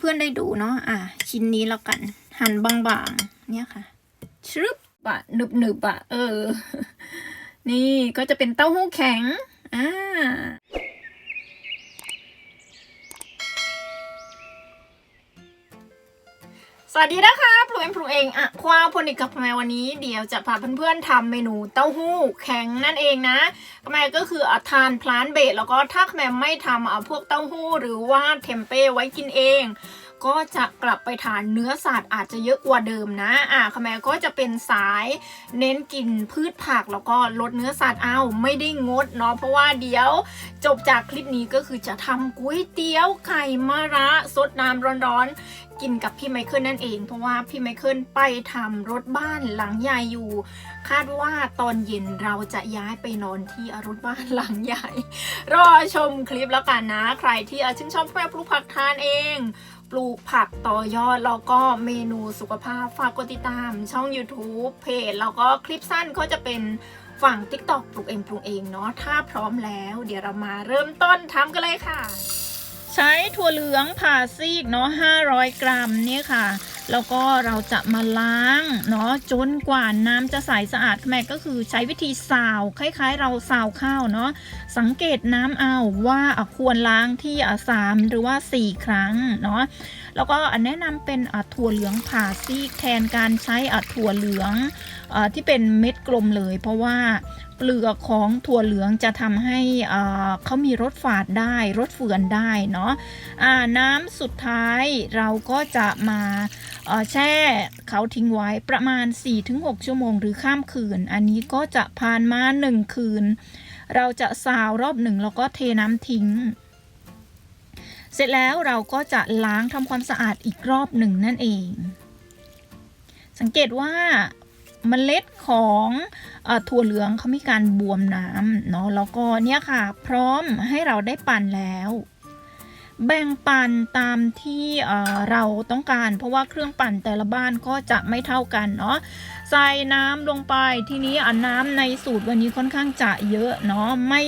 เพื่อนๆได้ดูเนาะอะชิ้นนี้แล้วกัน หั่นบางๆ เนี่ยค่ะชรึบบะหนึบหนึบอะเออ นี่ก็จะเป็นเต้าหู้แข็งอ่าสวัสดีนะคะ พลูเอ็มพลูเองอะคว้าพลอีกกับแม่วันนี้เดี๋ยวจะพาเพื่อนๆทำเมนูเต้าหู้แข็งนั่นเองนะแม่ก็คืออทานพลานเบทแล้วก็ถ้าแม่ไม่ทำเอาพวกเต้าหู้หรือว่าเทมเป้ไว้กินเอง ก็จะกลับไปทานเนื้อสัตว์อาจจะเยอะกว่าเดิมนะ อะขแมก็จะเป็นสายเน้นกินพืชผักแล้วก็ลดเนื้อสัตว์เอาไม่ได้งดเนาะเพราะว่าเดี๋ยวจบจากคลิปนี้ก็คือจะทำก๋วยเตี๋ยวไข่มะระสดน้ำร้อนๆ กินกับพี่ไมเคิลนั่นเอง เพราะว่าพี่ไมเคิลไปทำรถบ้านหลังใหญ่อยู่ คาดว่าตอนเย็นเราจะย้ายไปนอนที่รถบ้านหลังใหญ่ รอชมคลิปแล้วกันนะ ใครที่ชื่นชอบแม่ปลูกผักทานเอง ลูกผักต่อยอด แล้วก็เมนูสุขภาพฝากกดติดตาม ช่อง YouTube เพจ แล้วก็คลิปสั้นก็จะเป็นฝั่ง TikTok ปลูกเองปลูกเองเนาะถ้าพร้อมแล้ว เดี๋ยวเรามาเริ่มต้นทำกันเลยค่ะ ใช้ถั่วเหลืองผ่าซีกเนาะ500 กรัมเนี่ยค่ะ แล้วก็เราจะมาล้างเนาะจนกว่าน้ำจะใสสะอาดแม่ก็คือใช้วิธีสาวคล้าย ๆ เราสาวข้าวเนาะสังเกตน้ำเอาว่าควรล้างที่สามหรือว่า 4 ครั้งเนาะ แล้วก็แนะนำเป็นถั่วเหลืองผ่าซีกแทนการใช้ถั่วเหลืองอที่เป็นเม็ดกลมเลย เพราะว่าเปลือกของถั่วเหลืองจะทำให้เขามีรสฝาดได้ รสเฟือนได้เนาะอ่าน้ำสุดท้ายเราก็จะมาแช่เขาทิ้งไว้ประมาณ 4-6 ชั่วโมงหรือข้ามคืน อันนี้ก็จะผ่านมา 1 คืน เราจะซาวรอบหนึ่งแล้วก็เทน้ำทิ้ง เสร็จแล้วเราก็จะล้างทำความสะอาดอีกรอบหนึ่งนั่นเอง สังเกตว่าเมล็ดของอถั่วเหลืองเขามีการบวมน้ำเนาะแล้วก็เนี่ยค่ะ พร้อมให้เราได้ปั่นแล้ว แบ่งปั่นตามที่เราต้องการ เพราะว่าเครื่องปั่นแต่ละบ้านก็จะไม่เท่ากันเนาะใส่น้ำลงไปทีนี้อะน้ำในสูตรวันนี้ค่อนข้างจะเยอะเนาะไม่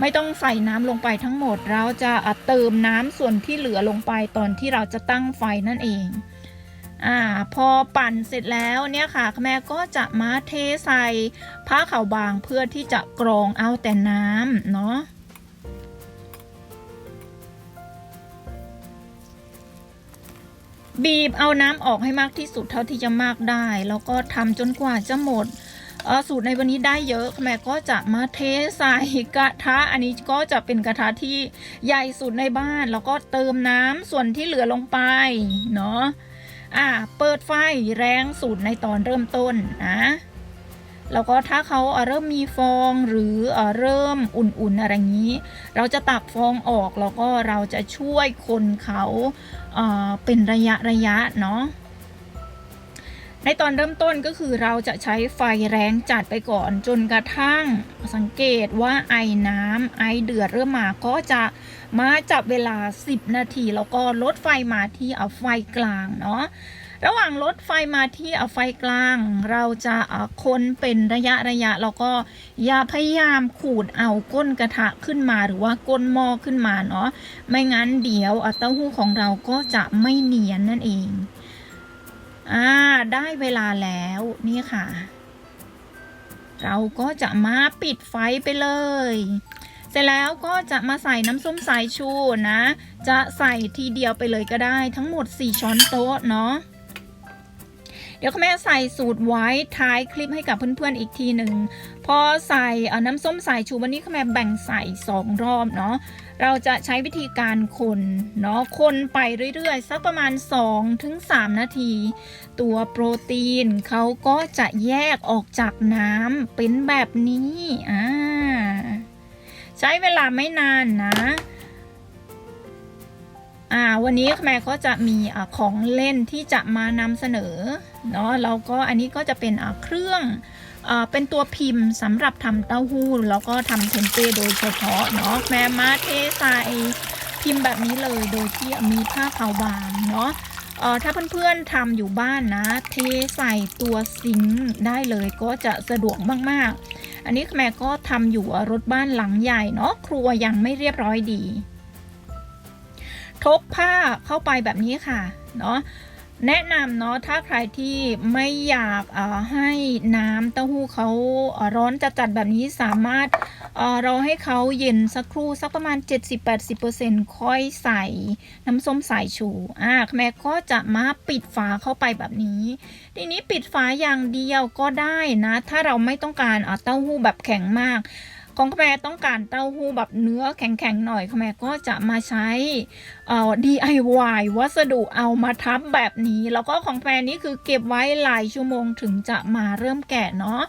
ไม่ต้องใส่น้ำลงไปทั้งหมด เราจะเติมน้ำส่วนที่เหลือลงไปตอนที่เราจะตั้งไฟนั่นเองอ่าพอปั่นเสร็จแล้วเนี่ยค่ะแม่ก็จะมาเทใส่ผ้าขาวบางเพื่อที่จะกรองเอาแต่น้ำเนาะ บีบเอาน้ำออกให้มากที่สุดเท่าที่จะมากได้ แล้วก็ทำจนกว่าจะหมดสูตรในวันนี้ได้เยอะแม่ก็จะมาเทใส่กระทะ อันนี้ก็จะเป็นกระทะที่ใหญ่สุดในบ้าน แล้วก็เติมน้ำส่วนที่เหลือลงไปเนาะอ่าเปิดไฟแรงสุดในตอนเริ่มต้นนะ แล้วก็ถ้าเขาเริ่มมีฟองหรือเริ่มอุ่นๆอะไรงนี้ เราจะตักฟองออกแล้วก็เราจะช่วยคนเขาเอ่อเป็นระยะระยะเนาะในตอนเริ่มต้นก็คือเราจะใช้ไฟแรงจัดไปก่อนจนกระทั่งสังเกตว่าไอน้ำไอเดือดเริ่มมาก็จะมาจับเวลา 10 นาที แล้วก็ลดไฟมาที่เอาไฟกลางเนาะ ระหว่างลดไฟมาที่เอาไฟกลาง เราจะคนเป็นระยะระยะแล้วก็อย่าพยายามขูดเอาก้นกระทะขึ้นมาหรือว่าก้นหม้อขึ้นมาเนาะไม่งั้นเดี๋ยวเอ่อเต้าหู้ของเราก็จะไม่เนียนนั่นเองอ่าได้เวลาแล้วนี่ค่ะ เราก็จะมาปิดไฟไปเลยเสร็จแล้วก็จะมาใส่น้ำส้มสายชูนะ จะใส่ทีเดียวไปเลยก็ได้ทั้งหมด 4 ช้อนโต๊ะเนาะ เดี๋ยวแม่ใส่สูตรไว้ท้ายคลิปให้กับเพื่อนๆอีกทีหนึ่งพอใส่น้ำส้มสายชูวันนี้แม่แบ่งใส่2รอบเนาะเราจะใช้วิธีการคนเนาะคนไปเรื่อยๆ สักประมาณ 2-3 นาที ตัวโปรตีนเขาก็จะแยกออกจากน้ำเป็นแบบนี้อ่าใช้เวลาไม่นานนะ อ่าวันนี้แม่ก็จะมีอของเล่นที่จะมานำเสนอเนาะแล้วก็อันนี้ก็จะเป็นเครื่องอเป็นตัวพิมพ์สำหรับทำเต้าหู้แล้วก็ทำเทมเป้โดยเฉพาะเนาะแม่มาเทใส่พิมพ์แบบนี้เลยโดยที่มีผ้าขาวบางเนาะเออถ้าเพื่อนๆทำอยู่บ้านนะ เทใส่ตัวซิงค์ได้เลยก็จะสะดวกมากๆ อันนี้แม่ก็ทำอยู่รถบ้านหลังใหญ่เนาะครัวยังไม่เรียบร้อยดี ทบผ้าเข้าไปแบบนี้ค่ะเนาะแนะนำเนาะถ้าใครที่ไม่อยากเอ่อให้น้ำเต้าหู้เขาเอ่อร้อนจัดๆแบบนี้สามารถเอ่อรอให้เขาเย็นสักครู่สักประมาณ 70-80%ค่อยใส่น้ำส้มสายชูอ่าแม่ก็จะมาปิดฝาเข้าไปแบบนี้ ทีนี้ปิดฝาอย่างเดียวก็ได้นะ ถ้าเราไม่ต้องการเอาเต้าหู้แบบแข็งมาก ของแม่ต้องการเต้าหู้แบบเนื้อแข็งๆหน่อยแม่ก็จะมาใช้เอ่อ DIY วัสดุเอามาทับแบบนี้ แล้วก็ของแม่นี้คือเก็บไว้หลายชั่วโมงถึงจะมาเริ่มแกะเนาะ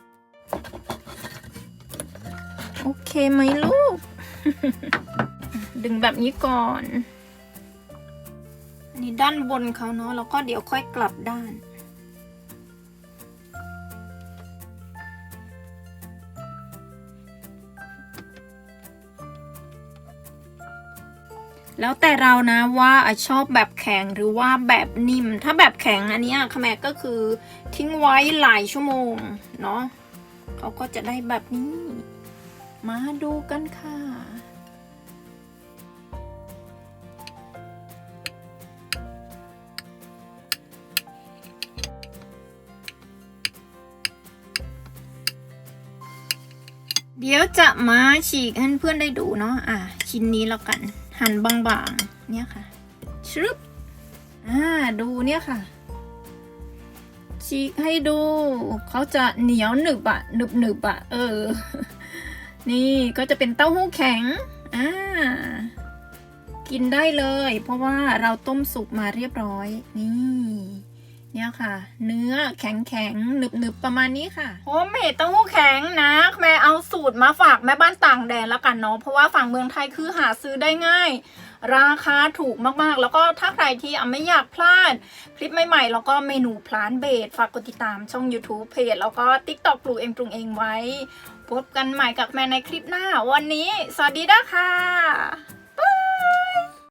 โอเคไหมลูก ดึงแบบนี้ก่อนอันนี้ด้านบนเขาเนาะแล้วก็เดี๋ยวค่อยกลับด้าน แล้วแต่เรานะว่าชอบแบบแข็งหรือว่าแบบนิ่ม ถ้าแบบแข็งอันนี้ขแมก็คือทิ้งไว้หลายชั่วโมงเนาะเขาก็จะได้แบบนี้ มาดูกันค่ะ เดี๋ยวจะมาฉีกให้เพื่อนได้ดูเนาะอะชิ้นนี้แล้วกัน หั่นบางๆ เนี่ยค่ะชึบอ่าดูเนี่ยค่ะชีกให้ดู เขาจะเหนียวหนึบอะหนึบหนึบอะเออ นี่ก็จะเป็นเต้าหู้แข็งอ่ากินได้เลย เพราะว่าเราต้มสุกมาเรียบร้อย นี่ เนี่ยค่ะ เนื้อแข็งแข็งหนึบหนึบประมาณนี้ค่ะโฮมเมดเต้าหู้แข็งนะแม่เอาสูตรมาฝากแม่บ้านต่างแดนแล้วกันเนาะเพราะว่าฝั่งเมืองไทยคือหาซื้อได้ง่าย ราคาถูกมากๆ แล้วก็ถ้าใครที่ไม่อยากพลาด คลิปใหม่ๆ แล้วก็เมนูพลานเบดฝากกดติดตามช่อง YouTube เพจแล้วก็ TikTok ปลูกเองปรุงเองไว้ พบกันใหม่กับแม่ในคลิปหน้า วันนี้ สวัสดีนะค่ะ